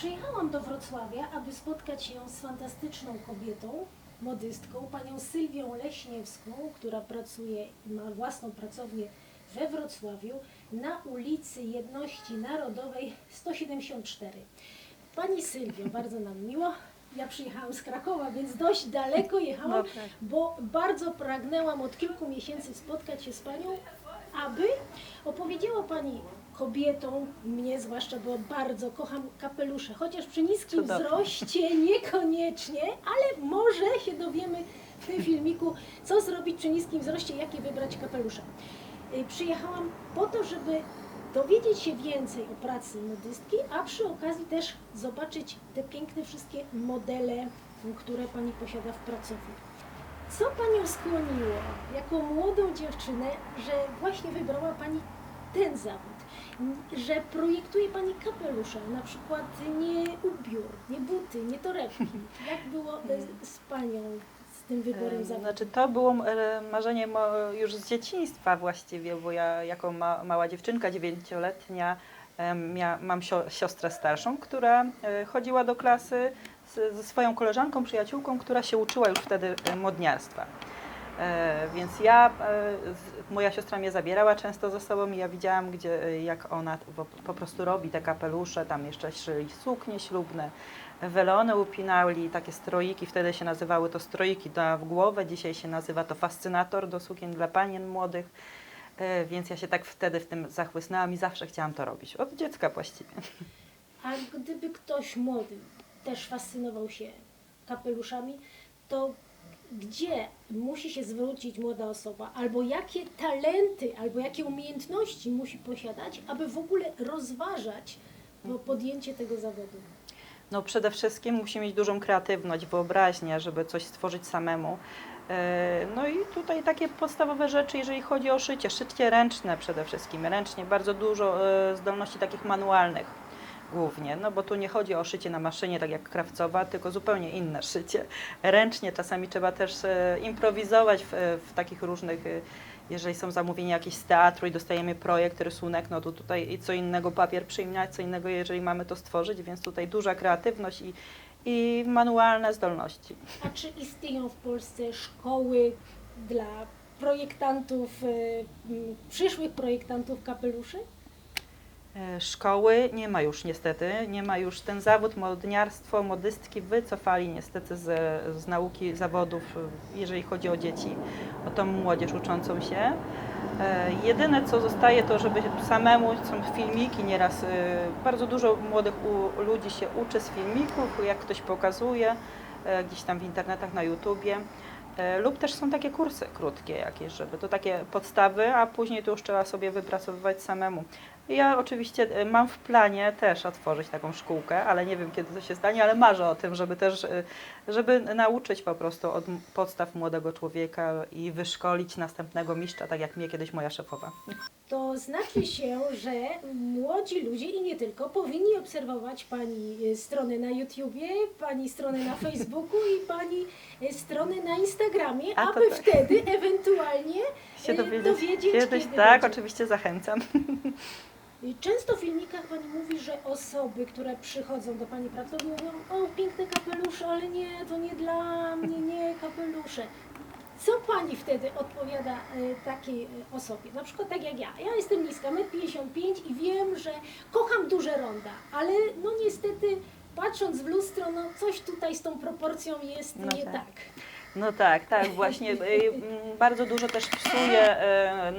Przyjechałam do Wrocławia, aby spotkać się z fantastyczną kobietą, modystką, panią Sylwią Leśniewską, która pracuje i ma własną pracownię we Wrocławiu na ulicy Jedności Narodowej 174. Pani Sylwio, bardzo nam miło. Ja przyjechałam z Krakowa, więc dość daleko jechałam, No tak. bo bardzo pragnęłam od kilku miesięcy spotkać się z Panią, aby opowiedziała Pani kobietom, mnie zwłaszcza, bo bardzo kocham kapelusze, chociaż przy niskim wzroście niekoniecznie, ale może się dowiemy w tym filmiku, co zrobić przy niskim wzroście, jakie wybrać kapelusze. Y, Przyjechałam po to, żeby dowiedzieć się więcej o pracy modystki, a przy okazji też zobaczyć te piękne wszystkie modele, które Pani posiada w pracowni. Co Panią skłoniło, jako młodą dziewczynę, że właśnie wybrała Pani ten zawód? Że projektuje Pani kapelusze, na przykład nie ubiór, nie buty, nie torebki. Jak było e, z Panią z tym wyborem E, zawodu? Znaczy to było e, marzenie już z dzieciństwa właściwie, bo ja jako ma, mała dziewczynka, dziewięcioletnia, mia, mam sio, siostrę starszą, która chodziła do klasy ze swoją koleżanką, przyjaciółką, która się uczyła już wtedy modniarstwa. E, Więc ja, e, moja siostra mnie zabierała często ze sobą i ja widziałam, gdzie, e, jak ona po, prostu robi te kapelusze, tam jeszcze szyli suknie ślubne, welony upinali, takie stroiki, wtedy się nazywały to stroiki na głowę, dzisiaj się nazywa to fascynator do sukien dla panien młodych, więc ja się tak wtedy w tym zachłysnęłam i zawsze chciałam to robić, od dziecka właściwie. A gdyby ktoś młody też fascynował się kapeluszami, to gdzie musi się zwrócić młoda osoba, albo jakie talenty, albo jakie umiejętności musi posiadać, aby w ogóle rozważać po- podjęcie tego zawodu? No przede wszystkim musi mieć dużą kreatywność, wyobraźnię, żeby coś stworzyć samemu. E, No i tutaj takie podstawowe rzeczy, jeżeli chodzi o szycie, szycie ręczne przede wszystkim, ręcznie, bardzo dużo e, zdolności takich manualnych głównie, no bo tu nie chodzi o szycie na maszynie, tak jak krawcowa, tylko zupełnie inne szycie. Ręcznie czasami trzeba też e, improwizować w, w takich różnych, e, jeżeli są zamówienia jakieś z teatru i dostajemy projekt, rysunek, no to tutaj co innego papier przyjmować, co innego jeżeli mamy to stworzyć, więc tutaj duża kreatywność i, i manualne zdolności. A czy istnieją w Polsce szkoły dla projektantów, e, przyszłych projektantów kapeluszy? E, Szkoły nie ma już niestety, nie ma już ten zawód, modniarstwo, modystki wycofali niestety z, z nauki zawodów, jeżeli chodzi o dzieci, o tą młodzież uczącą się. E, Jedyne co zostaje to, żeby samemu, są filmiki nieraz, e, bardzo dużo młodych ludzi się uczy z filmików, jak ktoś pokazuje, e, gdzieś tam w internetach, na YouTubie. Lub też są takie kursy krótkie jakieś, żeby to takie podstawy, a później to już trzeba sobie wypracowywać samemu. Ja oczywiście e, mam w planie też otworzyć taką szkółkę, ale nie wiem kiedy to się stanie, ale marzę o tym, żeby też, e, żeby nauczyć po prostu od podstaw młodego człowieka i wyszkolić następnego mistrza, tak jak mnie kiedyś moja szefowa. To znaczy się, że młodzi ludzie i nie tylko powinni obserwować Pani y, strony na YouTubie, Pani strony na Facebooku i Pani strony na Instagramie, A aby tak. wtedy ewentualnie Się dowiedzieć, dowiedzieć kiedyś, kiedy tak, będzie. oczywiście zachęcam. Często w filmikach Pani mówi, że osoby, które przychodzą do Pani pracowni mówią, o piękne kapelusze, ale nie, to nie dla mnie, nie kapelusze. Co Pani wtedy odpowiada y, takiej y, osobie? Na przykład tak jak ja. Ja jestem niska, 1,55 m i wiem, że kocham duże ronda, ale no niestety patrząc w lustro, no coś tutaj z tą proporcją jest No nie tak. tak. No tak, tak, właśnie. mm, Bardzo dużo też psuje,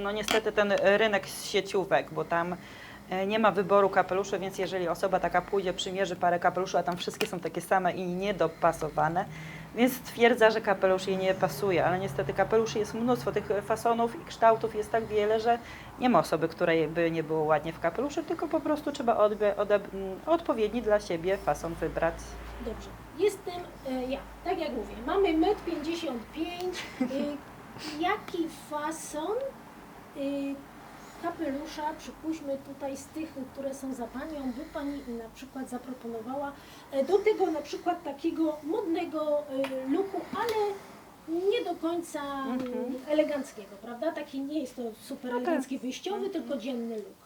no niestety, ten rynek z sieciówek, bo tam nie ma wyboru kapeluszy, więc jeżeli osoba taka pójdzie, przymierzy parę kapeluszy, a tam wszystkie są takie same i niedopasowane, więc stwierdza, że kapelusz jej nie pasuje, ale niestety kapeluszy jest mnóstwo, tych fasonów i kształtów jest tak wiele, że nie ma osoby, której by nie było ładnie w kapeluszu, tylko po prostu trzeba odpowiedni dla siebie fason wybrać. Dobrze. Jestem e, ja, tak jak mówię, mamy 1,55 m. Y, jaki fason y, kapelusza, przypuśćmy tutaj z tych, które są za Panią, by Pani na przykład zaproponowała e, do tego na przykład takiego modnego e, looku, ale nie do końca Mhm. eleganckiego, prawda? Taki nie jest to super elegancki wyjściowy, tylko dzienny look.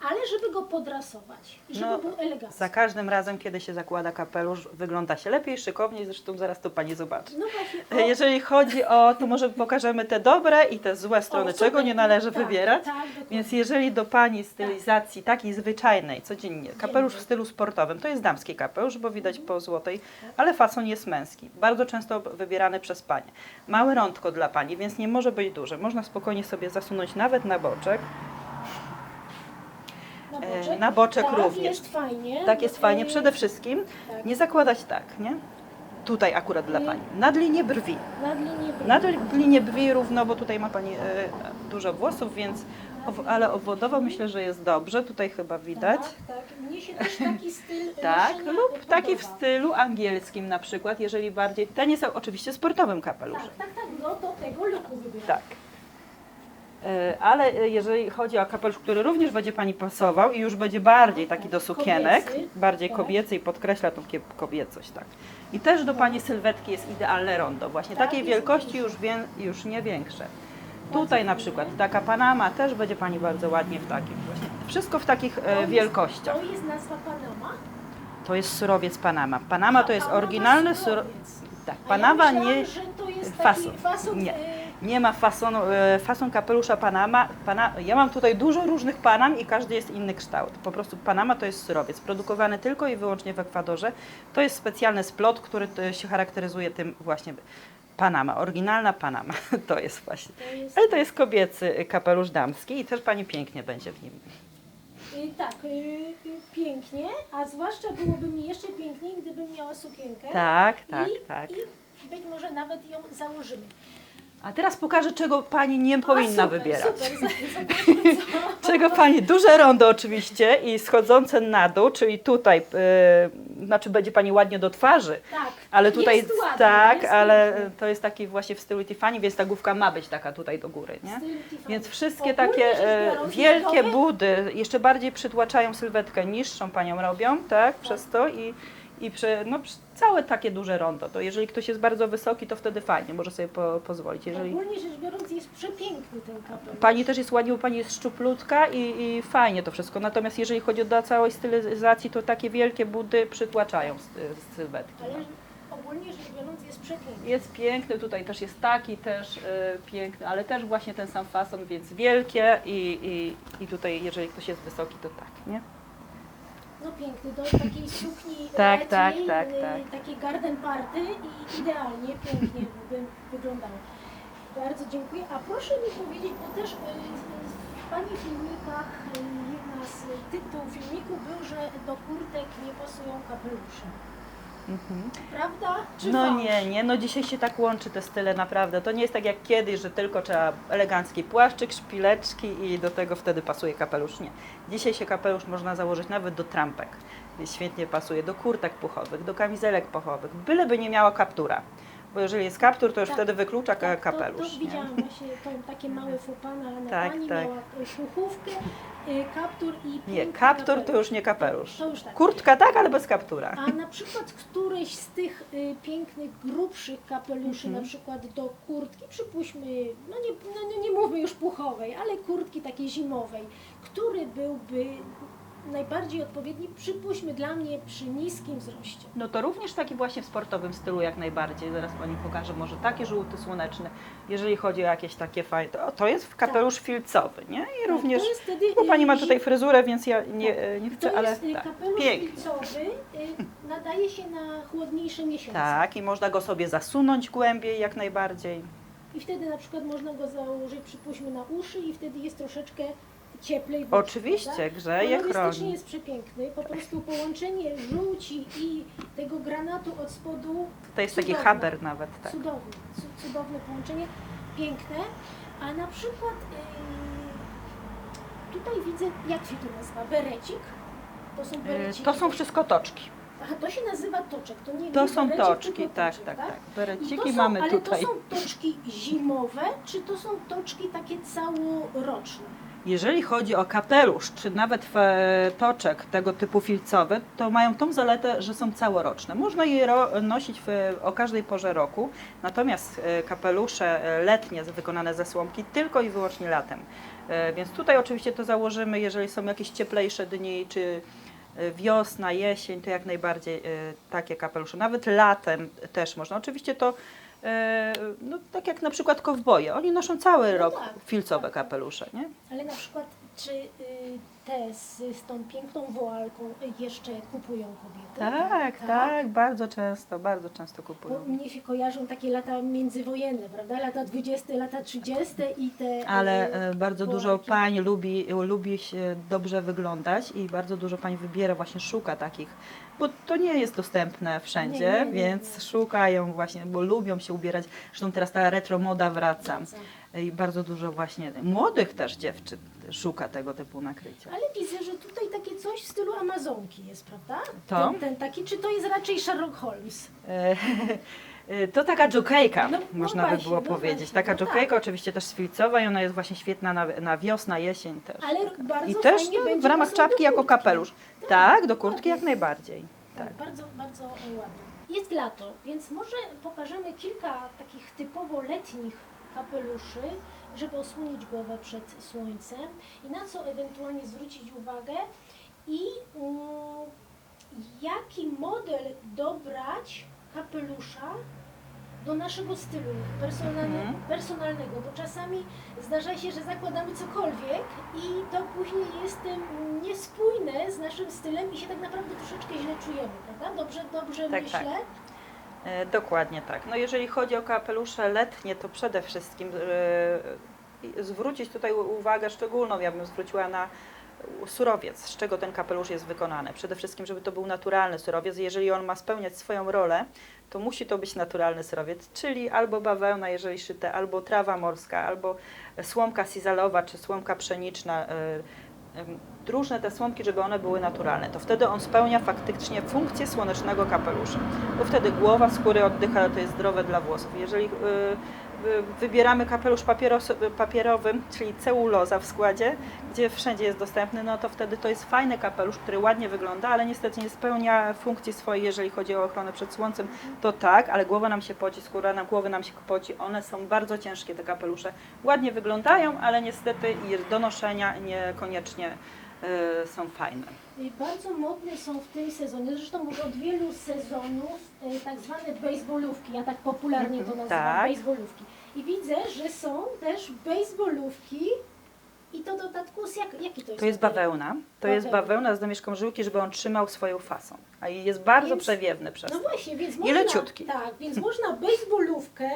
Ale żeby go podrasować i żeby No, był elegancki. Za każdym razem, kiedy się zakłada kapelusz, wygląda się lepiej, szykowniej, zresztą zaraz to Pani zobaczy. No właśnie, o, Jeżeli chodzi o, to może pokażemy te dobre i te złe strony, o, czego super. nie należy tak, wybierać. Tak, dokładnie. Więc jeżeli do Pani stylizacji takiej zwyczajnej, codziennie, kapelusz w stylu sportowym, to jest damski kapelusz, bo widać po złotej, ale fason jest męski. Bardzo często wybierany przez Panie. Małe rądko dla Pani, więc nie może być duże. Można spokojnie sobie zasunąć nawet na boczek. Na e, boczek, na boczek tak, również. jest fajnie. Tak jest fajnie. E, Przede wszystkim tak. nie zakładać tak, nie? Tutaj akurat dla Nie. Pani. Nad linię brwi. Nad linię brwi. Nad linię brwi równo, bo tutaj ma Pani e, dużo włosów, więc, ale obwodowo myślę, że jest dobrze. Tutaj chyba widać. Tak, tak. Mnie się też taki styl Tak, lub taki w podoba. stylu angielskim na przykład, jeżeli bardziej. Ten jest oczywiście sportowym kapeluszem. Tak, tak, tak, no to tego looku wybieram. Tak. E, Ale e, jeżeli chodzi o kapelusz, który również będzie Pani pasował i już będzie bardziej taki do sukienek, Kobiecy, bardziej tak. kobiecy i podkreśla tą kobiecość, tak. I też do Pani sylwetki jest idealne rondo, właśnie Tak, takiej wielkości już, wie, już nie większe. Tutaj na przykład taka Panama też będzie Pani bardzo ładnie w takim właśnie. Wszystko w takich e, wielkościach. To jest nazwa Panama. To jest surowiec Panama. Panama to jest oryginalny surowiec. Tak, Panama nie, fason. Nie. E, nie ma fasonu, e, fason kapelusza Panama. Pana, ja mam tutaj dużo różnych Panam i każdy jest inny kształt. Po prostu Panama to jest surowiec, produkowany tylko i wyłącznie w Ekwadorze. To jest specjalny splot, który e, się charakteryzuje tym właśnie Panama, oryginalna Panama. To jest właśnie. To jest, Ale to jest kobiecy kapelusz damski i też Pani pięknie będzie w nim. y, tak, pięknie, a zwłaszcza byłoby mi jeszcze piękniej, gdybym miała sukienkę. Tak, tak, I, tak. I być może nawet ją założymy. A teraz pokażę, czego Pani nie powinna super, wybierać. Super. Czego Pani? Duże rondo oczywiście i schodzące na dół, czyli tutaj, yy, znaczy będzie Pani ładnie do twarzy, Tak, ale tutaj jest ładnie, tak, jest ale pięknie. to jest taki właśnie w stylu Tiffany, więc ta główka ma być taka tutaj do góry, nie? Więc wszystkie takie biorąc, wielkie budy jeszcze bardziej przytłaczają sylwetkę, niższą Panią robią, tak, przez to i, i przy, no, przy, całe takie duże rondo. To jeżeli ktoś jest bardzo wysoki, to wtedy fajnie, może sobie po, pozwolić. Jeżeli... Ogólnie rzecz biorąc jest przepiękny ten kapelusz. Pani też jest ładnie, bo Pani jest szczuplutka i, i fajnie to wszystko. Natomiast jeżeli chodzi o całej stylizacji, to takie wielkie budy przytłaczają sylwetki. Ale ogólnie rzecz biorąc jest przepiękny. Jest piękny, tutaj też jest taki też y, piękny, ale też właśnie ten sam fason, więc wielkie i, i, i tutaj jeżeli ktoś jest wysoki, to tak, nie? No piękny, do takiej sukni Tak, letniej, tak, tak, y, tak. Takiej garden party i idealnie, pięknie by wyglądało. Bardzo dziękuję. A proszę mi powiedzieć, bo też y, w Pani filmikach y, jedna z tytułów filmiku był, że do kurtek nie pasują kapelusze. Mhm. Prawda? Czy No fałsz? nie, nie, no dzisiaj się tak łączy te style naprawdę. To nie jest tak jak kiedyś, że tylko trzeba elegancki płaszczyk, szpileczki i do tego wtedy pasuje kapelusz. Nie. Dzisiaj się kapelusz można założyć nawet do trampek. Świetnie pasuje do kurtek puchowych, do kamizelek puchowych, byleby nie miała kaptura. Bo jeżeli jest kaptur, to już Tak, wtedy wyklucza Tak, kapelusz. To, to widziałam właśnie to, takie małe fopana na Tak, pani tak. miała y, puchówkę, y, kaptur i Nie, kaptur to kapelusz. już nie kapelusz. To już tak. Kurtka tak, ale bez kaptura. A na przykład któryś z tych y, pięknych, grubszych kapeluszy, Mhm. na przykład do kurtki, przypuśćmy, no nie, no nie mówmy już puchowej, ale kurtki takiej zimowej, który byłby najbardziej odpowiedni, przypuśćmy dla mnie przy niskim wzroście. No to również taki właśnie w sportowym stylu jak najbardziej. Zaraz Pani pokażę, może taki żółty, słoneczny. Jeżeli chodzi o jakieś takie fajne, to, to jest kapelusz filcowy, nie? I również, Tak. To jest wtedy, bo Pani ma y, tutaj fryzurę, więc ja nie, Tak. nie To chcę, ale jest y, tak, kapelusz pięknie. filcowy, y, nadaje się na chłodniejsze miesiące. Tak, i można go sobie zasunąć głębiej jak najbardziej. I wtedy na przykład można go założyć, przypuśćmy, na uszy i wtedy jest troszeczkę cieplej. oczach, Oczywiście, prawda? grzeje, chroni. jest przepiękny, po prostu połączenie żółci i tego granatu od spodu To jest taki Cudowne. haber nawet, tak. cudowne, cu- cudowne połączenie, piękne, a na przykład yy, tutaj widzę, jak się to nazywa, berecik? To są Y, bereciki. To są wszystko toczki. Aha, to się nazywa toczek, to nie To nie są berecik, toczki, tak, toczek, tak, tak. To Bereciki są, mamy ale tutaj. to są toczki zimowe, czy to są toczki takie całoroczne? Jeżeli chodzi o kapelusz, czy nawet toczek tego typu filcowy, to mają tą zaletę, że są całoroczne. Można je nosić w, o każdej porze roku, natomiast e, kapelusze e, letnie wykonane ze słomki tylko i wyłącznie latem. E, Więc tutaj oczywiście to założymy, jeżeli są jakieś cieplejsze dni, czy wiosna, jesień, to jak najbardziej takie kapelusze. Nawet latem też można. Oczywiście to e, no, tak jak na przykład kowboje, oni noszą cały No rok tak, filcowe kapelusze, nie? Ale na przykład, czy y, te z, tą piękną woalką jeszcze kupują kobiety? Tak, tak, bardzo często, bardzo często Bo kupują. mnie się kojarzą takie lata międzywojenne, prawda? Lata 20, lata 30 i te. Ale y, e, bardzo dużo woalki. pań lubi, lubi się dobrze wyglądać i bardzo dużo pań wybiera, właśnie szuka takich, bo to nie jest dostępne wszędzie, Nie, nie, nie, więc nie. szukają właśnie, bo lubią się ubierać. Zresztą teraz ta retro moda wraca Wraca. i bardzo dużo właśnie młodych też dziewczyn szuka tego typu nakrycia. Ale widzę, że tutaj takie coś w stylu Amazonki jest, prawda? To? Ten, ten taki, czy to jest raczej Sherlock Holmes? E, e, To taka dżokejka, No, no można by właśnie, było no powiedzieć. Taka no tak. oczywiście też sfilcowa i ona jest właśnie świetna na, na wiosnę, jesień też. Ale bardzo I też no, w ramach czapki jako kapelusz. Tak, Tak, do kurtki dokładnie. jak najbardziej. Tak, Tak. bardzo, bardzo ładne. Jest lato, więc może pokażemy kilka takich typowo letnich kapeluszy, żeby osłonić głowę przed słońcem i na co ewentualnie zwrócić uwagę i mm, jaki model dobrać kapelusza do naszego stylu personalne, Mhm. personalnego, bo czasami zdarza się, że zakładamy cokolwiek i to później jest niespójne z naszym stylem i się tak naprawdę troszeczkę źle czujemy, prawda? Dobrze, dobrze Tak, myślę. tak. E, Dokładnie tak. No jeżeli chodzi o kapelusze letnie, to przede wszystkim e, zwrócić tutaj uwagę szczególną, ja bym zwróciła na surowiec, z czego ten kapelusz jest wykonany. Przede wszystkim, żeby to był naturalny surowiec. Jeżeli on ma spełniać swoją rolę, to musi to być naturalny surowiec, czyli albo bawełna, jeżeli szyte, albo trawa morska, albo słomka sizalowa, czy słomka pszeniczna. Różne te słomki, żeby one były naturalne. To wtedy on spełnia faktycznie funkcję słonecznego kapelusza. Bo wtedy głowa, skóry oddycha, to jest zdrowe dla włosów. Jeżeli y, wybieramy kapelusz papierowy, czyli celuloza w składzie, gdzie wszędzie jest dostępny, no to wtedy to jest fajny kapelusz, który ładnie wygląda, ale niestety nie spełnia funkcji swojej, jeżeli chodzi o ochronę przed słońcem. To tak, ale głowa nam się poci, skóra na głowy nam się poci. One są bardzo ciężkie, te kapelusze. Ładnie wyglądają, ale niestety i do noszenia niekoniecznie y, są fajne. Y, Bardzo modne są w tym sezonie, zresztą już od wielu sezonów, y, tak zwane baseballówki, ja tak popularnie to nazywam, tak. baseballówki. I widzę, że są też baseballówki i to dodatku z jak, jaki to jest? To jest bawełna. To jest Bawełna. bawełna z domieszką żyłki, żeby on trzymał swoją fasą. A i jest bardzo Więc- przewiewny przez No to. właśnie, więc I można, leciutki. tak, więc można baseballówkę,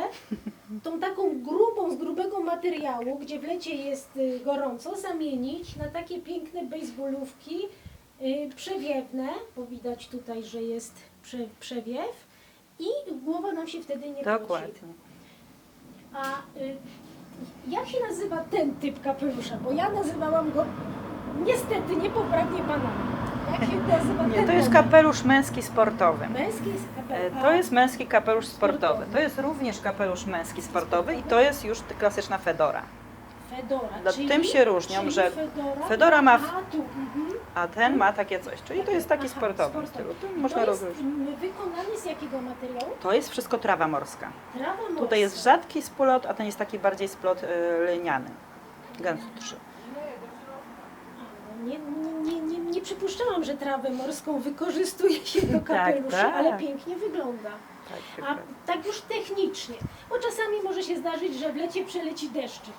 tą taką grubą, z grubego materiału, gdzie w lecie jest y, gorąco, zamienić na takie piękne baseballówki y, przewiewne, bo widać tutaj, że jest prze, przewiew i głowa nam się wtedy nie. Dokładnie. A y, jak się nazywa ten typ kapelusza? Bo ja nazywałam go niestety niepoprawnie panami. Jak się nazywa Nie, to jest kapelusz męski sportowy. Męski jest E, kapelusz. To jest męski kapelusz. Sportowy. To jest również kapelusz męski sportowy i to jest już klasyczna fedora. Fedora. No, czyli, tym się różnią, czyli że Fedora, fedora ma A, tu, mhm. A ten ma takie coś, czyli to jest taki Aha, sportowy sportowy. stylu. Tu można to jest rozróżnić. wykonany z jakiego materiału? To jest wszystko trawa morska. Trawa morska. Tutaj jest rzadki splot, a ten jest taki bardziej splot y, lniany. Gęstszy. Nie, nie, nie, nie, przypuszczałam, że trawę morską wykorzystuje się do Tak, kapelusza, tak. ale pięknie wygląda. Tak, A tak już technicznie, bo czasami może się zdarzyć, że w lecie przeleci deszczyk.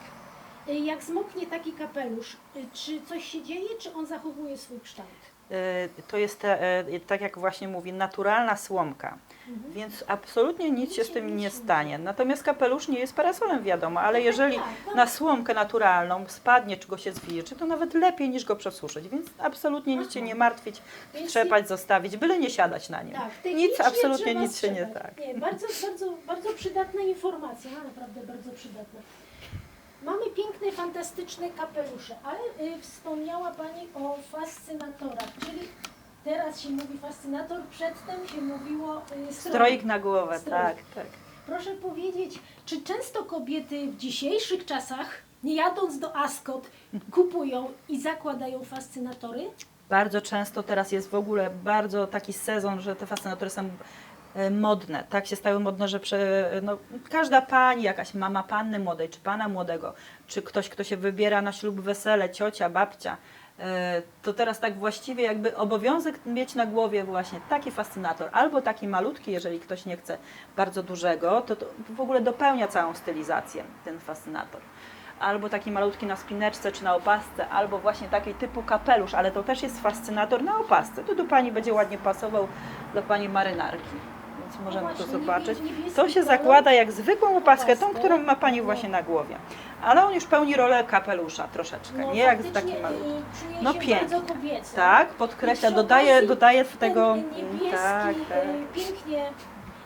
Y, Jak zmoknie taki kapelusz, y, czy coś się dzieje, czy on zachowuje swój kształt? Y, To jest, te, tak jak właśnie mówi, naturalna słomka, Mhm. więc absolutnie nic się z tym nie stanie. Natomiast kapelusz nie jest parasolem, wiadomo, ale tak, jeżeli tak, tak. na słomkę naturalną spadnie, czy go się zwilży, to nawet lepiej niż go przesuszyć, więc absolutnie nic się nie martwić, trzepać, zostawić, byle nie siadać na nim. Tak, Nic, absolutnie nic się nie tak. Nie, bardzo, bardzo, bardzo przydatna informacja, naprawdę bardzo przydatna. Mamy piękne, fantastyczne kapelusze, ale y, wspomniała Pani o fascynatorach, czyli teraz się mówi fascynator, przedtem się mówiło y, Stroik na głowę, Stroik. tak, tak. Proszę powiedzieć, czy często kobiety w dzisiejszych czasach nie jadąc do Ascot, kupują i zakładają fascynatory? Bardzo często teraz jest w ogóle bardzo taki sezon, że te fascynatory są modne. Tak się stały modne, że prze, no, każda pani, jakaś mama panny młodej, czy pana młodego, czy ktoś, kto się wybiera na ślub, wesele, ciocia, babcia, e, to teraz tak właściwie jakby obowiązek mieć na głowie właśnie taki fascynator, albo taki malutki, jeżeli ktoś nie chce bardzo dużego, to, to w ogóle dopełnia całą stylizację ten fascynator albo taki malutki na spineczce czy na opasce, albo właśnie taki typu kapelusz, ale to też jest fascynator na opasce. To do Pani będzie ładnie pasował dla Pani marynarki. Więc możemy to zobaczyć. To się zakłada jak zwykłą opaskę, tą, którą ma Pani właśnie na głowie. Ale on już pełni rolę kapelusza troszeczkę, No, nie jak faktycznie, taki malutki. y, Czuję No pięknie. Tak, podkreśla, dodaje, dodaje tego... Tak, tak. y, pięknie.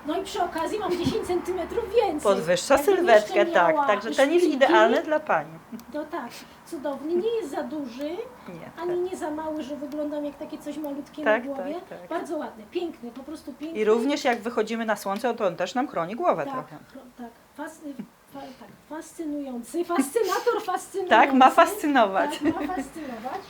No i przy okazji mam 10 cm więcej. Podwyższa Jakbym sylwetkę, jeszcze tak. miała Także ten jest idealny dla Pani. No tak, cudowny. Nie jest za duży, Nie, ani tak. nie za mały, że wyglądam jak takie coś malutkie Tak, na głowie. tak, tak. Bardzo ładny, piękny, po prostu piękny. I również jak wychodzimy na słońce, to on też nam chroni głowę tak, trochę. chro- tak, fas, fa, tak, fascynujący, fascynator fascynujący. Tak, ma fascynować. Tak, ma fascynować,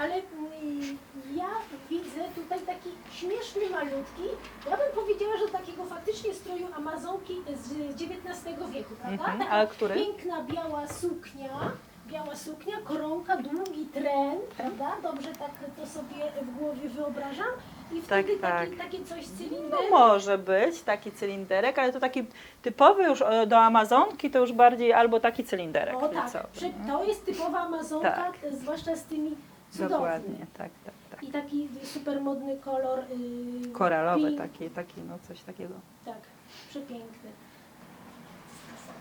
ale mm, ja widzę tutaj taki śmieszny malutki, ja bym powiedziała, że takiego faktycznie stroju Amazonki z XIX wieku, prawda? Mhm, ale który? Piękna biała suknia, biała suknia, koronka, długi tren, prawda? Dobrze tak to sobie w głowie wyobrażam. I wtedy tak. Taki, takie coś z No może być taki cylinderek, ale to taki typowy już e, do Amazonki, to już bardziej albo taki cylinderek. O tak, to jest typowa Amazonka, Tak. t- zwłaszcza z tymi cudownymi. Dokładnie, tak, tak, tak. I taki super modny kolor. Yy, Koralowy pink. taki, taki, no coś takiego. Tak, przepiękny.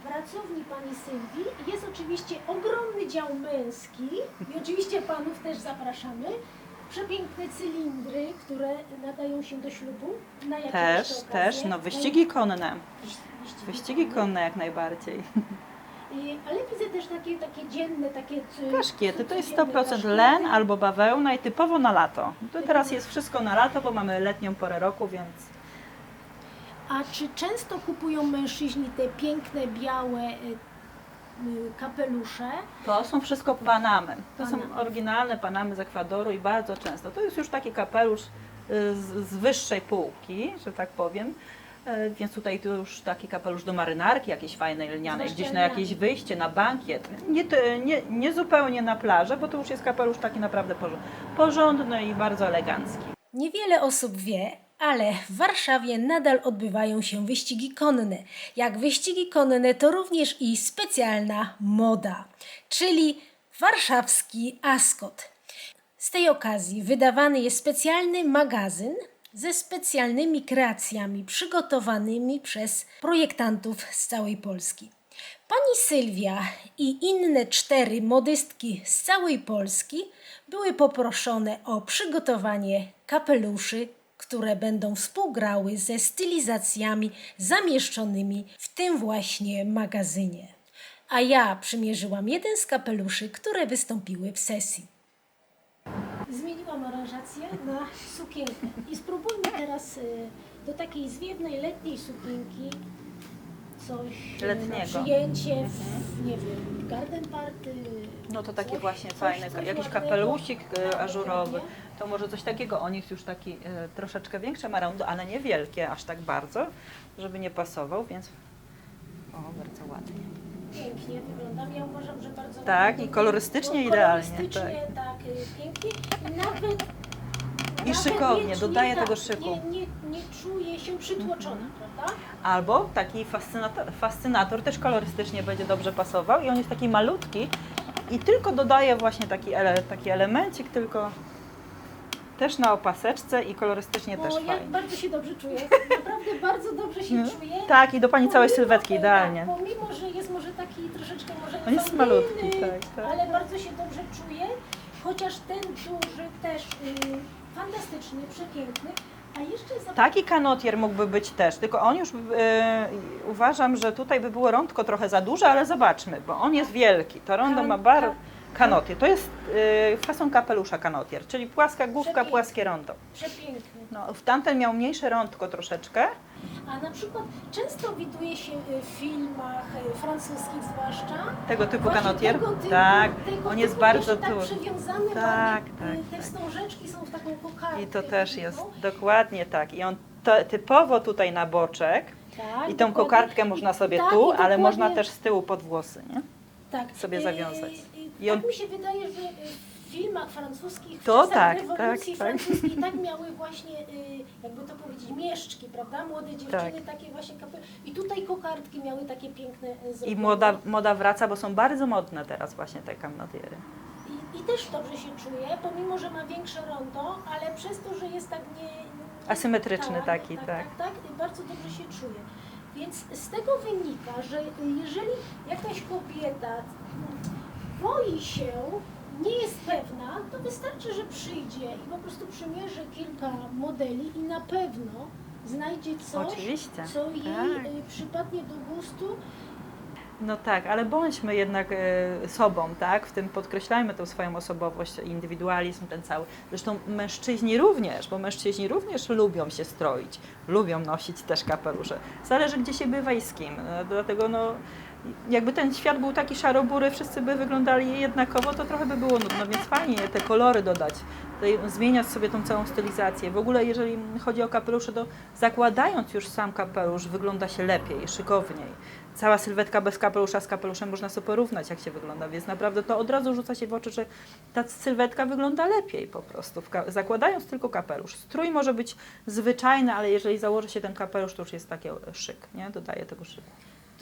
W pracowni pani Sylwii jest oczywiście ogromny dział męski i oczywiście panów też zapraszamy. Przepiękne cylindry, które nadają się do ślubu. Na Też, jeszcze też, okazje? no wyścigi konne. Wyścigi, Wyścigi konne jak najbardziej. Y, Ale widzę też takie, takie dzienne, takie... Kaszkiety to jest codzienne 100% kaszkiety. len albo bawełna i typowo na lato. To teraz jest wszystko na lato, bo mamy letnią porę roku, więc A czy często kupują mężczyźni te piękne, białe y, kapelusze? To są wszystko Panamy. To są Panamy. oryginalne Panamy z Ekwadoru i bardzo często. To jest już taki kapelusz y, z, z wyższej półki, że tak powiem. E, Więc tutaj to już taki kapelusz do marynarki, jakiejś fajnej lnianej, gdzieś na jakieś wyjście, na bankiet. Nie, nie, nie zupełnie na plażę, bo to już jest kapelusz taki naprawdę porządny i bardzo elegancki. Niewiele osób wie, ale w Warszawie nadal odbywają się wyścigi konne. Jak wyścigi konne, to również i specjalna moda, czyli warszawski Ascot. Z tej okazji wydawany jest specjalny magazyn ze specjalnymi kreacjami przygotowanymi przez projektantów z całej Polski. Pani Sylwia i inne cztery modystki z całej Polski były poproszone o przygotowanie kapeluszy, które będą współgrały ze stylizacjami zamieszczonymi w tym właśnie magazynie. A ja przymierzyłam jeden z kapeluszy, które wystąpiły w sesji. Zmieniłam aranżację na sukienkę i spróbujmy teraz y, do takiej zwiewnej, letniej sukienki coś y, Letniego. na przyjęcie, w, nie wiem, garden party. No to taki coś- właśnie coś- fajny, coś jakiś ładnego. kapelusik e, Tak, ażurowy. To może coś takiego. On jest już taki e, troszeczkę większe, ma rondo, ale niewielkie aż tak bardzo, żeby nie pasował, więc o, bardzo ładnie. Pięknie wyglądam. Ja uważam, że bardzo Tak, i kolorystycznie to idealnie, Kolorystycznie, tak, y, pięknie. I nawet I nawet szykownie, nie dodaje tego tak, szyku. Nie, nie, nie czuję się przytłoczona, prawda? Albo taki fascynator, fascynator też kolorystycznie będzie dobrze pasował i on jest taki malutki i tylko dodaje właśnie taki, ele, taki elemencik, tylko też na opaseczce i kolorystycznie też Bo ja fajnie. bardzo się dobrze czuję. Naprawdę bardzo dobrze się Mhm. czuję. Tak, i do Pani całej Pomimo sylwetki tego, idealnie. Pomimo, że jest może taki troszeczkę może On jest malutki, tak, tak. ale bardzo się dobrze czuję. Chociaż ten duży też y, fantastyczny, przepiękny. A jeszcze za... Taki kanotier mógłby być też, tylko on już e, uważam, że tutaj by było rądko trochę za duże, ale zobaczmy, bo on jest wielki. To rondo ma bar, Kanotier. To jest y, fason kapelusza kanotier, czyli płaska główka, Przepiękny. płaskie rondo. Przepiękny. No, w tamten miał mniejsze rądko troszeczkę. A na przykład często widuje się y, w filmach y, francuskich zwłaszcza Tego typu kanotier. Tego typu, tak, tego on jest typu bardzo tak przywiązany Tak, ładnie, tak, y, Te tak. wstążeczki są w taką kokardkę. I to też jest dokładnie tak. I on to, typowo tutaj na boczek. Tak, I tą dokładnie. kokardkę można sobie tak, tu, i ale można też z tyłu pod włosy, nie? tak, sobie y, zawiązać. I on- Tak mi się wydaje, że filmach francuskich w To czasach tak, rewolucji tak, tak. francuskiej tak miały właśnie, y, jakby to powiedzieć, mieszczki, prawda? Młode dziewczyny, Tak. takie właśnie kapel... I tutaj kokardki miały takie piękne y, I zrobione. moda, moda wraca, bo są bardzo modne teraz właśnie te kanotiery. I, I też dobrze się czuje, pomimo, że ma większe rondo, ale przez to, że jest tak nie... nie Asymetryczny tak, taki, tak, tak. tak, tak, bardzo dobrze się czuje. Więc z tego wynika, że jeżeli jakaś kobieta boi się, nie jest pewna, to wystarczy, że przyjdzie i po prostu przymierzy kilka modeli i na pewno znajdzie coś, Oczywiście, co jej tak. y, przypadnie do gustu. No tak, ale bądźmy jednak e, sobą, tak? W tym podkreślajmy tą swoją osobowość, indywidualizm ten cały. Zresztą mężczyźni również, bo mężczyźni również lubią się stroić, lubią nosić też kapelusze. Zależy gdzie się bywa i z kim. E, Dlatego no, jakby ten świat był taki szarobury, wszyscy by wyglądali jednakowo, to trochę by było nudno, więc fajnie te kolory dodać, zmieniać sobie tą całą stylizację. W ogóle jeżeli chodzi o kapelusze, to zakładając już sam kapelusz wygląda się lepiej, szykowniej. Cała sylwetka bez kapelusza z kapeluszem można sobie porównać, jak się wygląda, więc naprawdę to od razu rzuca się w oczy, że ta sylwetka wygląda lepiej po prostu, zakładając tylko kapelusz. Strój może być zwyczajny, ale jeżeli założy się ten kapelusz, to już jest taki szyk, nie? Dodaje tego szyku.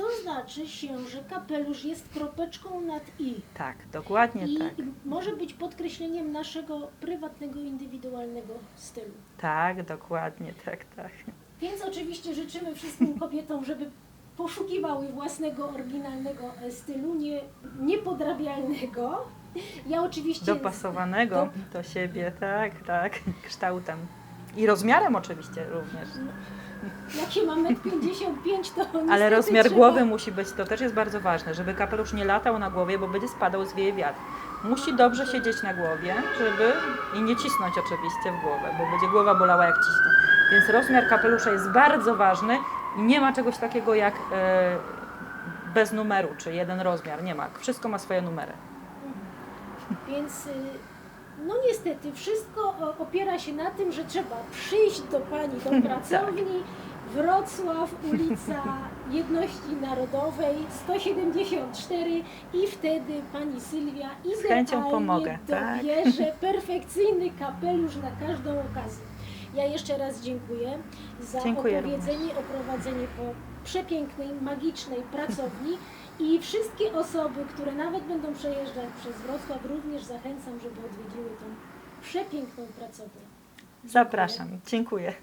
To znaczy się, że kapelusz jest kropeczką nad i. Tak, dokładnie I tak. może być podkreśleniem naszego prywatnego, indywidualnego stylu. Tak, dokładnie, tak, tak. Więc oczywiście życzymy wszystkim kobietom, żeby poszukiwały własnego, oryginalnego stylu, nie, niepodrabialnego. Ja oczywiście... Dopasowanego do siebie, tak, tak, kształtem. I rozmiarem oczywiście również. Jak się ma 1,55 m, to Ale niestety rozmiar trzeba... głowy musi być, to też jest bardzo ważne, żeby kapelusz nie latał na głowie, bo będzie spadał, zwieje wiatr. Musi dobrze siedzieć na głowie, żeby i nie cisnąć oczywiście w głowę, bo będzie głowa bolała jak cisną. Więc rozmiar kapelusza jest bardzo ważny i nie ma czegoś takiego jak e, bez numeru, czy jeden rozmiar, nie ma. Wszystko ma swoje numery. Więc y, no niestety wszystko opiera się na tym, że trzeba przyjść do pani do pracowni Wrocław, ulica Jedności Narodowej 174 i wtedy pani Sylwia chęcią idealnie pomogę, tak. dobierze perfekcyjny kapelusz na każdą okazję. Ja jeszcze raz dziękuję za Dziękuję opowiedzenie, oprowadzenie po przepięknej, magicznej pracowni i wszystkie osoby, które nawet będą przejeżdżać przez Wrocław, również zachęcam, żeby odwiedziły tą przepiękną pracownię. Zapraszam, dziękuję.